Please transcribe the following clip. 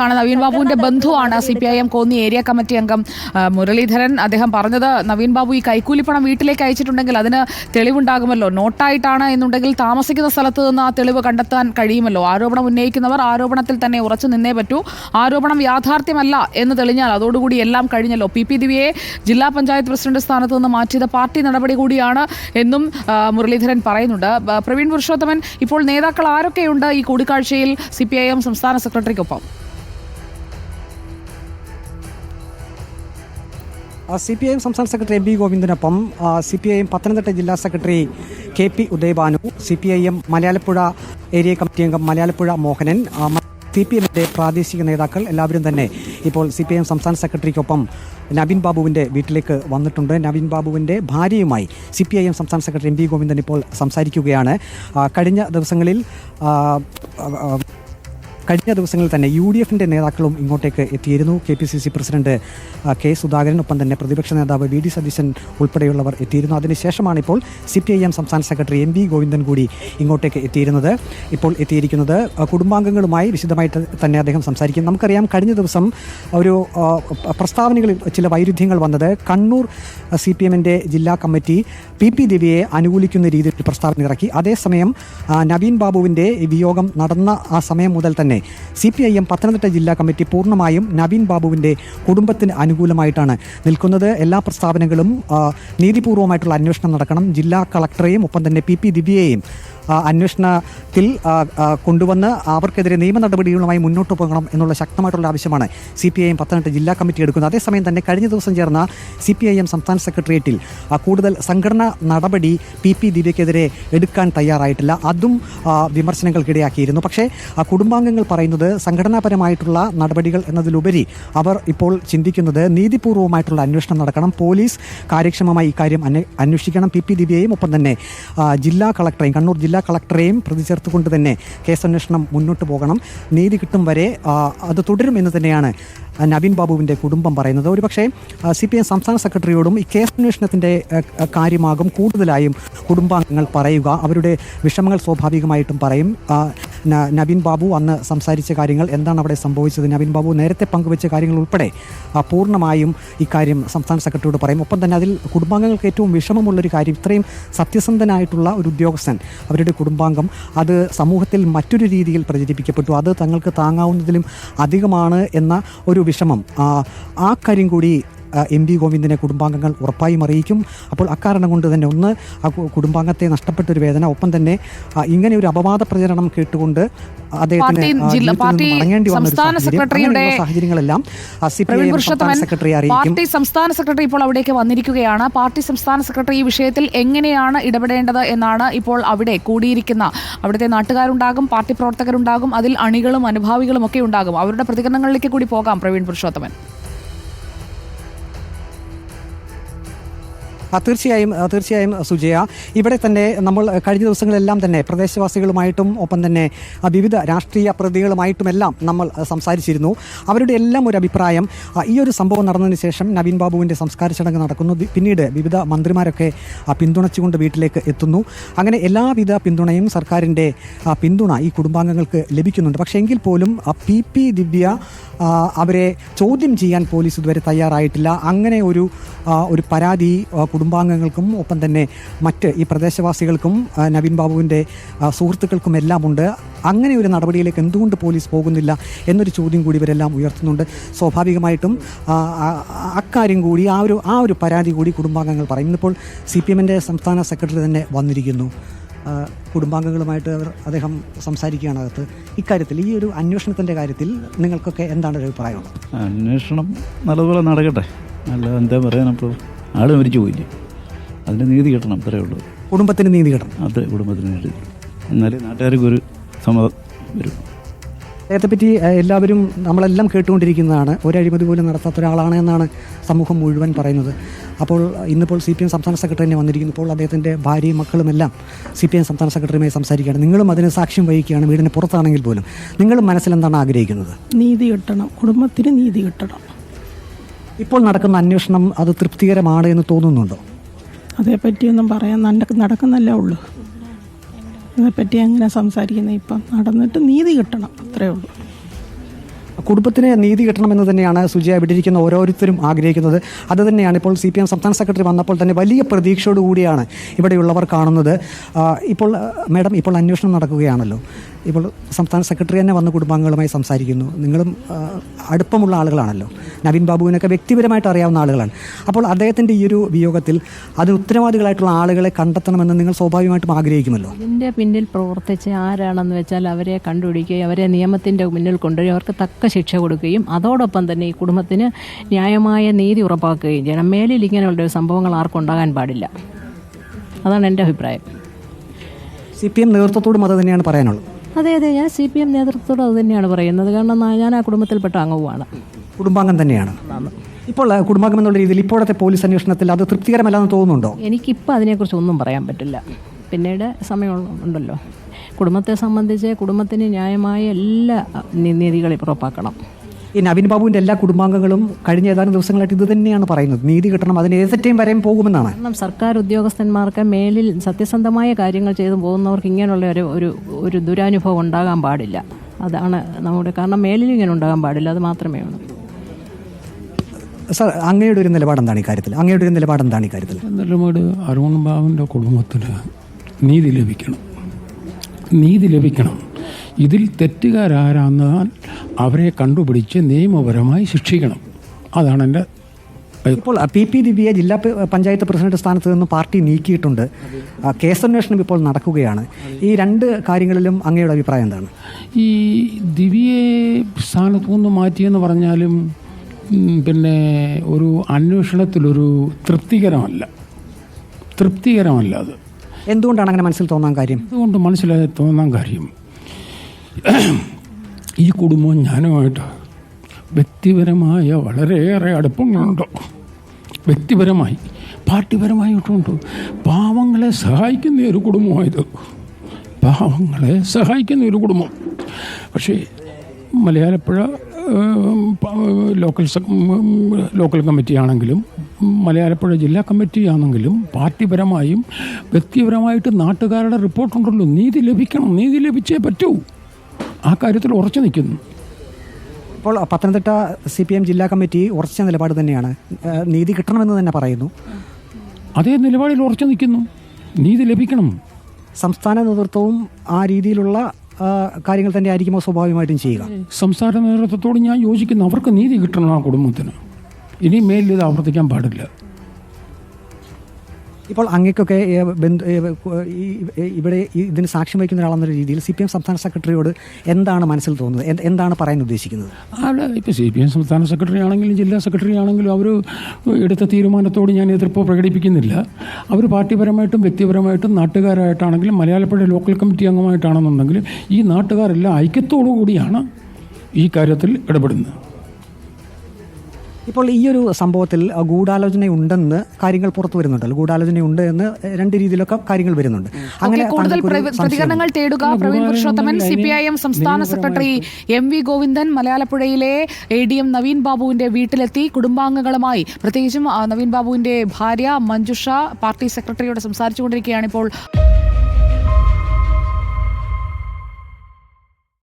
ആണ് നവീൻ ബാബുവിന്റെ ബന്ധുവാണ് C P I M Konni area committee അംഗം മുരളീധരൻ. അദ്ദേഹം പറഞ്ഞത് നവീൻ ബാബു ഈ കൈക്കൂലിപ്പണം വീട്ടിലേക്ക് അയച്ചിട്ടുണ്ടെങ്കിൽ അതിന് തെളിവുണ്ടാകുമല്ലോ. നോട്ടായിട്ടാണ് എന്നുണ്ടെങ്കിൽ താമസിക്കുന്ന സ്ഥലത്ത് നിന്ന് ആ തെളിവ് കണ്ടെത്താൻ കഴിയുമല്ലോ. ആരോപണം ഉന്നയിക്കുന്നവർ ആരോപണത്തിൽ തന്നെ ഉറച്ചു നിന്നേ പറ്റൂ. ആരോപണം യാഥാർത്ഥ്യമല്ല എന്ന് തെളിഞ്ഞാൽ അതോടുകൂടി എല്ലാം കഴിഞ്ഞല്ലോ. പി. പി. ദിവ്യയെ ജില്ലാ പഞ്ചായത്ത് പ്രസിഡന്റ് സ്ഥാനത്ത് നിന്ന് മാറ്റിയത് പാർട്ടി നടപടി കൂടിയാണ് എന്നും മുരളീധരൻ പറയുന്നുണ്ട്. പ്രവീൺ പുരുഷോത്തമൻ ഇപ്പോൾ നേതാക്കൾ ആരൊക്കെയുണ്ട് ഈ കൂടിക്കാഴ്ചയിൽ? സി പി ഐ എം സംസ്ഥാന സെക്രട്ടറിക്കൊപ്പം. സി പി ഐ എം സംസ്ഥാന secretary M P ഗോവിന്ദനൊപ്പം C P I M Pathanamthitta ജില്ലാ secretary K P Udayabhanu C P I M Malayalappuzha area committee അംഗം മലയാളപ്പുഴ മോഹനൻ സി പി എമ്മിന്റെ പ്രാദേശിക നേതാക്കൾ എല്ലാവരും തന്നെ ഇപ്പോൾ സി പി ഐ എം സംസ്ഥാന സെക്രട്ടറിക്കൊപ്പം നവീൻ ബാബുവിന്റെ വീട്ടിലേക്ക് വന്നിട്ടുണ്ട്. നവീൻ ബാബുവിന്റെ ഭാര്യയുമായി സി പി ഐ എം സംസ്ഥാന സെക്രട്ടറി എം പി ഗോവിന്ദൻ ഇപ്പോൾ സംസാരിക്കുകയാണ്. കഴിഞ്ഞ ദിവസങ്ങളിൽ കഴിഞ്ഞ ദിവസങ്ങളിൽ തന്നെ യു ഡി എഫിന്റെ നേതാക്കളും ഇങ്ങോട്ടേക്ക് എത്തിയിരുന്നു. K P C C president K Sudhakaran ഒപ്പം തന്നെ പ്രതിപക്ഷ നേതാവ് വി ഡി സതീശൻ ഉൾപ്പെടെയുള്ളവർ എത്തിയിരുന്നു. അതിനുശേഷമാണ് ഇപ്പോൾ സി പി ഐ എം സംസ്ഥാന സെക്രട്ടറി എം വി ഗോവിന്ദൻ കൂടി ഇങ്ങോട്ടേക്ക് എത്തിയിരുന്നത്. ഇപ്പോൾ എത്തിയിരിക്കുന്നത് കുടുംബാംഗങ്ങളുമായി വിശദമായിട്ട് തന്നെ അദ്ദേഹം സംസാരിക്കും. നമുക്കറിയാം കഴിഞ്ഞ ദിവസം ഒരു പ്രസ്താവനകളിൽ ചില വൈരുദ്ധ്യങ്ങൾ വന്നത് കണ്ണൂർ സി പി എമ്മിന്റെ ജില്ലാ കമ്മിറ്റി പി പി ദിവ്യയെ അനുകൂലിക്കുന്ന രീതിയിൽ പ്രസ്താവന ഇറക്കി. അതേസമയം നവീൻ ബാബുവിന്റെ വിയോഗം നടന്ന ആ സമയം മുതൽ തന്നെ C P I M Pathanamthitta ജില്ലാ കമ്മിറ്റി പൂർണമായും നവീൻ ബാബുവിന്റെ കുടുംബത്തിന് അനുകൂലമായിട്ടാണ് നിൽക്കുന്നത്. എല്ലാ പ്രസ്താവനകളും നീതിപൂർവമായിട്ടുള്ള അന്വേഷണം നടക്കണം. ജില്ലാ കളക്ടറെയും ഒപ്പം തന്നെ പി പി ദിവ്യയെയും അന്വേഷണത്തിൽ കൊണ്ടുവന്ന് അവർക്കെതിരെ നിയമ നടപടികളുമായി മുന്നോട്ട് പോകണം എന്നുള്ള ശക്തമായിട്ടുള്ള ആവശ്യമാണ് C P I M Pathanamthitta ജില്ലാ കമ്മിറ്റി എടുക്കുന്നത്. അതേസമയം തന്നെ കഴിഞ്ഞ ദിവസം ചേർന്ന സി പി ഐ എം സംസ്ഥാന സെക്രട്ടേറിയറ്റിൽ കൂടുതൽ സംഘടനാ നടപടി പി പി ദീപയ്ക്കെതിരെ എടുക്കാൻ തയ്യാറായിട്ടില്ല. അതും വിമർശനങ്ങൾക്കിടയാക്കിയിരുന്നു. പക്ഷേ കുടുംബാംഗങ്ങൾ പറയുന്നത് സംഘടനാപരമായിട്ടുള്ള നടപടികൾ എന്നതിലുപരി അവർ ഇപ്പോൾ ചിന്തിക്കുന്നത് നീതിപൂർവമായിട്ടുള്ള അന്വേഷണം നടക്കണം. പോലീസ് കാര്യക്ഷമമായി ഇക്കാര്യം അന്വേ- അന്വേഷിക്കണം. പി പി ദീപയെയും ഒപ്പം തന്നെ ജില്ലാ കളക്ടറെയും കണ്ണൂർ ജില്ലാ കളക്ടറെയും പ്രതി ചേർത്തുകൊണ്ട് തന്നെ കേസന്വേഷണം മുന്നോട്ട് പോകണം. നീതി കിട്ടും വരെ അത് തുടരും എന്ന് തന്നെയാണ് നവീൻ ബാബുവിന്റെ കുടുംബം പറയുന്നത്. ഒരുപക്ഷേ സി പി എം സംസ്ഥാന സെക്രട്ടറിയോടും ഈ കേസ് അന്വേഷണത്തിന്റെ കാര്യമാകും കൂടുതലായും കുടുംബാംഗങ്ങൾ പറയുക. അവരുടെ വിഷമങ്ങൾ സ്വാഭാവികമായിട്ടും പറയും. നവീൻ ബാബു അന്ന് സംസാരിച്ച കാര്യങ്ങൾ എന്താണ് അവിടെ സംഭവിച്ചത്? നവീൻ ബാബു നേരത്തെ പങ്കുവെച്ച കാര്യങ്ങൾ ഉൾപ്പെടെ പൂർണമായും ഇക്കാര്യം സംസ്ഥാന സെക്രട്ടറിയോട് പറയും. ഒപ്പം തന്നെ അതിൽ കുടുംബാംഗങ്ങൾക്ക് ഏറ്റവും വിഷമമുള്ളൊരു കാര്യം ഇത്രയും സത്യസന്ധനായിട്ടുള്ള ഒരു ഉദ്യോഗസ്ഥൻ അവരുടെ കുടുംബാംഗം അത് സമൂഹത്തിൽ മറ്റൊരു രീതിയിൽ പ്രചരിപ്പിക്കപ്പെട്ടു. അത് തങ്ങൾക്ക് താങ്ങാവുന്നതിലും അധികമാണ് എന്ന ഒരു വിഷമം. ആ, കാര്യം കൂടി എം വി ഗോവിന്ദിനെ കുടുംബാംഗങ്ങൾ ഉറപ്പായും അറിയിക്കും. അപ്പോൾ അക്കാരണം കൊണ്ട് തന്നെ ഒന്ന് ആ കുടുംബാംഗത്തെ നഷ്ടപ്പെട്ട ഒരു വേദന ഒപ്പം തന്നെ ഇങ്ങനെ ഒരു അപവാദ പ്രചരണം കേട്ടുകൊണ്ട് അദ്ദേഹത്തിന് മടങ്ങേണ്ടി വന്ന സാഹചര്യങ്ങളെല്ലാം സെക്രട്ടറി പാർട്ടി സംസ്ഥാന സെക്രട്ടറി ഇപ്പോൾ അവിടേക്ക് വന്നിരിക്കുകയാണ്. പാർട്ടി സംസ്ഥാന സെക്രട്ടറി ഈ വിഷയത്തിൽ എങ്ങനെയാണ് ഇടപെടേണ്ടത് എന്നാണ് ഇപ്പോൾ അവിടെ കൂടിയിരിക്കുന്ന അവിടുത്തെ നാട്ടുകാരുണ്ടാകും പാർട്ടി പ്രവർത്തകരുണ്ടാകും അതിൽ അണികളും അനുഭാവികളും ഒക്കെ ഉണ്ടാകും. അവരുടെ പ്രതികരണങ്ങളിലേക്ക് കൂടി പോകാം പ്രവീൺ പുരുഷോത്തമൻ. തീർച്ചയായും തീർച്ചയായും സുജയ. ഇവിടെ തന്നെ നമ്മൾ കഴിഞ്ഞ ദിവസങ്ങളെല്ലാം തന്നെ പ്രദേശവാസികളുമായിട്ടും ഒപ്പം തന്നെ വിവിധ രാഷ്ട്രീയ പ്രതികളുമായിട്ടുമെല്ലാം നമ്മൾ സംസാരിച്ചിരുന്നു. അവരുടെ എല്ലാം ഒരു അഭിപ്രായം ഈ ഒരു സംഭവം നടന്നതിന് ശേഷം നവീൻ ബാബുവിന്റെ സംസ്കാര ചടങ്ങ് നടക്കുന്നു. പിന്നീട് വിവിധ മന്ത്രിമാരൊക്കെ പിന്തുണച്ചുകൊണ്ട് വീട്ടിലേക്ക് എത്തുന്നു. അങ്ങനെ എല്ലാവിധ പിന്തുണയും സർക്കാരിന്റെ പിന്തുണ ഈ കുടുംബാംഗങ്ങൾക്ക് ലഭിക്കുന്നുണ്ട്. പക്ഷേ എങ്കിൽ പോലും പി പി ദിവ്യ അവരെ ചോദ്യം ചെയ്യാൻ പോലീസ് ഇതുവരെ തയ്യാറായിട്ടില്ല. അങ്ങനെ ഒരു ഒരു പരാതി കുടുംബാംഗങ്ങൾക്കും ഒപ്പം തന്നെ മറ്റ് ഈ പ്രദേശവാസികൾക്കും നവീൻ ബാബുവിന്റെ സുഹൃത്തുക്കൾക്കും എല്ലാം ഉണ്ട് അങ്ങനെ ഒരു നടപടിയിലേക്ക് എന്തുകൊണ്ട് പോലീസ് പോകുന്നില്ല എന്നൊരു ചോദ്യം കൂടി ഇവരെല്ലാം ഉയർത്തുന്നുണ്ട്. സ്വാഭാവികമായിട്ടും അക്കാര്യം കൂടി ആ ഒരു ആ ഒരു പരാതി കൂടി കുടുംബാംഗങ്ങൾ പറയും. ഇന്നിപ്പോൾ സി പി എമ്മിന്റെ സംസ്ഥാന സെക്രട്ടറി തന്നെ വന്നിരിക്കുന്നു. കുടുംബാംഗങ്ങളുമായിട്ട് അവർ അദ്ദേഹം സംസാരിക്കുകയാണ് അകത്ത്. ഇക്കാര്യത്തിൽ ഈ ഒരു അന്വേഷണത്തിന്റെ കാര്യത്തിൽ നിങ്ങൾക്കൊക്കെ എന്താണ് ഒരു അഭിപ്രായമുള്ളത് അന്വേഷണം നല്ലതുപോലെ നടക്കട്ടെ. അല്ല എന്താ പറയാനപ്പോൾ ആൾ മരിച്ചു പോയില്ലേ? അതിന്റെ നീതി കിട്ടണം അത്രേ ഉള്ളൂ. കുടുംബത്തിന് നീതി കിട്ടണം. അത് കുടുംബത്തിന് നീതി എന്നാലേ നാട്ടുകാർക്ക് ഒരു സമ്മതം വരും. അദ്ദേഹത്തെപ്പറ്റി പറ്റി എല്ലാവരും നമ്മളെല്ലാം കേട്ടുകൊണ്ടിരിക്കുന്നതാണ്. ഒരഴിമതി പോലും നടത്താത്ത ഒരാളാണ് എന്നാണ് സമൂഹം മുഴുവൻ പറയുന്നത്. അപ്പോൾ ഇന്നിപ്പോൾ സി പി എം സംസ്ഥാന സെക്രട്ടറി തന്നെ വന്നിരിക്കുന്നു. ഇപ്പോൾ അദ്ദേഹത്തിന്റെ ഭാര്യയും മക്കളുമെല്ലാം സി പി എം സംസ്ഥാന സെക്രട്ടറിയുമായി സംസാരിക്കുകയാണ്. നിങ്ങളും അതിന് സാക്ഷ്യം വഹിക്കുകയാണ് വീടിന് പുറത്താണെങ്കിൽ പോലും. നിങ്ങളും മനസ്സിലെന്താണ് ആഗ്രഹിക്കുന്നത്? നീതി കിട്ടണം. കുടുംബത്തിന് നീതി കിട്ടണം. ഇപ്പോൾ നടക്കുന്ന അന്വേഷണം അത് തൃപ്തികരമാണ് എന്ന് തോന്നുന്നുണ്ടോ? അതേപ്പറ്റിയൊന്നും പറയാൻ നടക്ക നടക്കുന്നല്ലേ ഉള്ളൂ. അതേപ്പറ്റി അങ്ങനെ സംസാരിക്കുന്നത് ഇപ്പം? നടന്നിട്ട് നീതി കിട്ടണം അത്രേ ഉള്ളൂ. കുടുംബത്തിന് നീതി കിട്ടണമെന്ന് തന്നെയാണ് സുജയ വിട്ടിരിക്കുന്ന ഓരോരുത്തരും ആഗ്രഹിക്കുന്നത്. അത് തന്നെയാണ് ഇപ്പോൾ സി പി എം സംസ്ഥാന സെക്രട്ടറി വന്നപ്പോൾ തന്നെ വലിയ പ്രതീക്ഷയോടുകൂടിയാണ് ഇവിടെയുള്ളവർ കാണുന്നത്. ഇപ്പോൾ മാഡം ഇപ്പോൾ അന്വേഷണം നടക്കുകയാണല്ലോ. ഇപ്പോൾ സംസ്ഥാന സെക്രട്ടറി തന്നെ വന്ന് കുടുംബാംഗങ്ങളുമായി സംസാരിക്കുന്നു. നിങ്ങളും അടുപ്പമുള്ള ആളുകളാണല്ലോ. നവീൻ ബാബുവിനൊക്കെ വ്യക്തിപരമായിട്ട് അറിയാവുന്ന ആളുകളാണ്. അപ്പോൾ അദ്ദേഹത്തിന്റെ ഈ ഒരു വിയോഗത്തിൽ അതിന് ഉത്തരവാദികളായിട്ടുള്ള ആളുകളെ കണ്ടെത്തണമെന്ന് നിങ്ങൾ സ്വാഭാവികമായിട്ടും ആഗ്രഹിക്കുമല്ലോ? ഇതിന്റെ പിന്നിൽ പ്രവർത്തിച്ച ആരാണെന്ന് വെച്ചാൽ അവരെ കണ്ടുപിടിക്കുകയും അവരെ നിയമത്തിന്റെ മുന്നിൽ കൊണ്ടുവരികയും അവർക്ക് തക്ക ശിക്ഷ കൊടുക്കുകയും അതോടൊപ്പം തന്നെ ഈ കുടുംബത്തിന് ന്യായമായ നീതി ഉറപ്പാക്കുകയും ചെയ്യണം. മേലിൽ ഇങ്ങനെയുള്ള ഒരു സംഭവങ്ങൾ ആർക്കും ഉണ്ടാകാൻ പാടില്ല. അതാണ് എന്റെ അഭിപ്രായം. സി പി എം നേതൃത്വത്തോടും അത് തന്നെയാണ് പറയാനുള്ളത്. അതെ അതെ ഞാൻ സി പി എം നേതൃത്വത്തോട് അത് തന്നെയാണ് പറയുന്നത്. കാരണം ഞാൻ ആ കുടുംബത്തിൽപ്പെട്ട അംഗവുമാണ്. കുടുംബാംഗം തന്നെയാണ്. ഇപ്പോൾ കുടുംബാംഗം എന്നുള്ള രീതിയിൽ ഇപ്പോഴത്തെ പോലീസ് അന്വേഷണത്തിൽ അത് തൃപ്തികരമല്ലെന്ന് തോന്നുന്നുണ്ടോ? എനിക്കിപ്പോൾ അതിനെക്കുറിച്ച് ഒന്നും പറയാൻ പറ്റില്ല. പിന്നീട് സമയമുണ്ടല്ലോ കുടുംബത്തെ സംബന്ധിച്ച് കുടുംബത്തിന് ന്യായമായ എല്ലാ നീതികളും ഉറപ്പാക്കണം. ഈ നവീൻ ബാബുവിന്റെ എല്ലാ കുടുംബാംഗങ്ങളും കഴിഞ്ഞ ഏതാനും ദിവസങ്ങളായിട്ട് ഇത് തന്നെയാണ് പറയുന്നത്. നീതി കിട്ടണം അതിന് ഏതറ്റയും വരെയും പോകുമെന്നാണ്. കാരണം സർക്കാർ ഉദ്യോഗസ്ഥന്മാർക്ക് മേലിൽ സത്യസന്ധമായ കാര്യങ്ങൾ ചെയ്തു പോകുന്നവർക്ക് ഇങ്ങനെയുള്ള ഒരു ഒരു ഒരു ദുരാനുഭവം ഉണ്ടാകാൻ പാടില്ല. അതാണ് നമ്മുടെ കാരണം മേലിൽ ഇങ്ങനെ ഉണ്ടാകാൻ പാടില്ല അത് മാത്രമേ ഉള്ളൂ. സാർ അങ്ങയുടെ ഒരു നിലപാട് എന്താണ് ഇക്കാര്യത്തിൽ അങ്ങയുടെ ഒരു നിലപാട് എന്താണ് ഇക്കാര്യത്തിൽ നിലപാട് അരുൺ ബാബുവിന്റെ കുടുംബത്തിന് നീതി ലഭിക്കണം. നീതി ലഭിക്കണം. ഇതിൽ തെറ്റുകാരാരാന്നാൽ അവരെ കണ്ടുപിടിച്ച് നിയമപരമായി ശിക്ഷിക്കണം. അതാണ് എന്റെ ഇപ്പോൾ പി പി ദിവ്യയെ ജില്ലാ പഞ്ചായത്ത് പ്രസിഡന്റ് സ്ഥാനത്ത് നിന്ന് പാർട്ടി നീക്കിയിട്ടുണ്ട്. കേസന്വേഷണം ഇപ്പോൾ നടക്കുകയാണ്. ഈ രണ്ട് കാര്യങ്ങളിലും അങ്ങയുടെ അഭിപ്രായം എന്താണ്? ഈ ദിവ്യയെ സ്ഥാനത്തു നിന്ന് മാറ്റിയെന്ന് പറഞ്ഞാലും പിന്നെ ഒരു അന്വേഷണത്തിലൊരു തൃപ്തികരമല്ല. തൃപ്തികരമല്ല അത്. എന്തുകൊണ്ടാണ് അങ്ങനെ മനസ്സിൽ തോന്നാൻ കാര്യം? എന്തുകൊണ്ട് മനസ്സിലായി തോന്നാൻ കാര്യം? ഈ കുടുംബവും ഞാനുമായിട്ട് വ്യക്തിപരമായ വളരെയേറെ അടുപ്പങ്ങളുണ്ട്. വ്യക്തിപരമായി പാർട്ടിപരമായിട്ടുണ്ട് പാവങ്ങളെ സഹായിക്കുന്ന ഒരു കുടുംബമായത്. പാവങ്ങളെ സഹായിക്കുന്ന ഒരു കുടുംബം. പക്ഷേ മലയാളപ്പുഴ ലോക്കൽ ലോക്കൽ കമ്മിറ്റി ആണെങ്കിലും മലയാളപ്പുഴ ജില്ലാ കമ്മിറ്റി ആണെങ്കിലും പാർട്ടിപരമായും വ്യക്തിപരമായിട്ട് നാട്ടുകാരുടെ റിപ്പോർട്ടുണ്ടല്ലോ. നീതി ലഭിക്കണം നീതി ലഭിച്ചേ പറ്റൂ. ആ കാര്യത്തിൽ ഉറച്ചു നിൽക്കുന്നു. ഇപ്പോൾ പത്തനംതിട്ട സി പി എം ജില്ലാ കമ്മിറ്റി ഉറച്ച നിലപാട് തന്നെയാണ്. നീതി കിട്ടണമെന്ന് തന്നെ പറയുന്നു. അതേ നിലപാടിൽ ഉറച്ചു നിൽക്കുന്നു. നീതി ലഭിക്കണം. സംസ്ഥാന നേതൃത്വവും ആ രീതിയിലുള്ള കാര്യങ്ങൾ തന്നെ ആയിരിക്കുമോ സ്വാഭാവികമായിട്ടും ചെയ്യുക? സംസ്ഥാന നേതൃത്വത്തോട് ഞാൻ യോജിക്കുന്നു. അവർക്ക് നീതി കിട്ടണം ആ കുടുംബത്തിന്. ഇനി മേലിൽ ഇത് ആവർത്തിക്കാൻ പാടില്ല. ഇപ്പോൾ അങ്ങക്കൊക്കെ ഇവിടെ ഇതിന് സാക്ഷ്യം വഹിക്കുന്ന ഒരാളെന്ന രീതിയിൽ സി പി എം സംസ്ഥാന സെക്രട്ടറിയോട് എന്താണ് മനസ്സിൽ തോന്നുന്നത്? എന്താണ് പറയാൻ ഉദ്ദേശിക്കുന്നത്? അവിടെ ഇപ്പോൾ സി പി എം സംസ്ഥാന സെക്രട്ടറി ആണെങ്കിലും ജില്ലാ സെക്രട്ടറി ആണെങ്കിലും അവർ എടുത്ത തീരുമാനത്തോട് ഞാൻ എതിർപ്പ് പ്രകടിപ്പിക്കുന്നില്ല. അവർ പാർട്ടിപരമായിട്ടും വ്യക്തിപരമായിട്ടും നാട്ടുകാരായിട്ടാണെങ്കിലും മലയാളപ്പുഴ ലോക്കൽ കമ്മിറ്റി അംഗമായിട്ടാണെന്നുണ്ടെങ്കിലും ഈ നാട്ടുകാരെല്ലാം ഐക്യത്തോടു കൂടിയാണ് ഈ കാര്യത്തിൽ ഇടപെടുന്നത്. ഇപ്പോൾ ഈ ഒരു സംഭവത്തിൽ ഗൂഢാലോചന ഗൂഢാലോചനയുണ്ടെന്ന് കാര്യങ്ങൾ പുറത്തു വരുന്നുണ്ടല്ലോ ഗൂഢാലോചനയുണ്ട് എന്ന് രണ്ട് രീതിയിലൊക്കെ കാര്യങ്ങൾ വരുന്നുണ്ട്. അങ്ങനെ കൂടുതൽ പ്രതികരണങ്ങൾ തേടുക. Praveen Purushothaman C P I M സംസ്ഥാന സെക്രട്ടറി എം വി ഗോവിന്ദൻ മലയാളപ്പുഴയിലെ എ ഡി എം നവീൻ ബാബുവിന്റെ വീട്ടിലെത്തി. കുടുംബാംഗങ്ങളുമായി. പ്രത്യേകിച്ചും നവീൻ ബാബുവിന്റെ ഭാര്യ മഞ്ജുഷ പാർട്ടി സെക്രട്ടറിയോട് സംസാരിച്ചുകൊണ്ടിരിക്കുകയാണ് ഇപ്പോൾ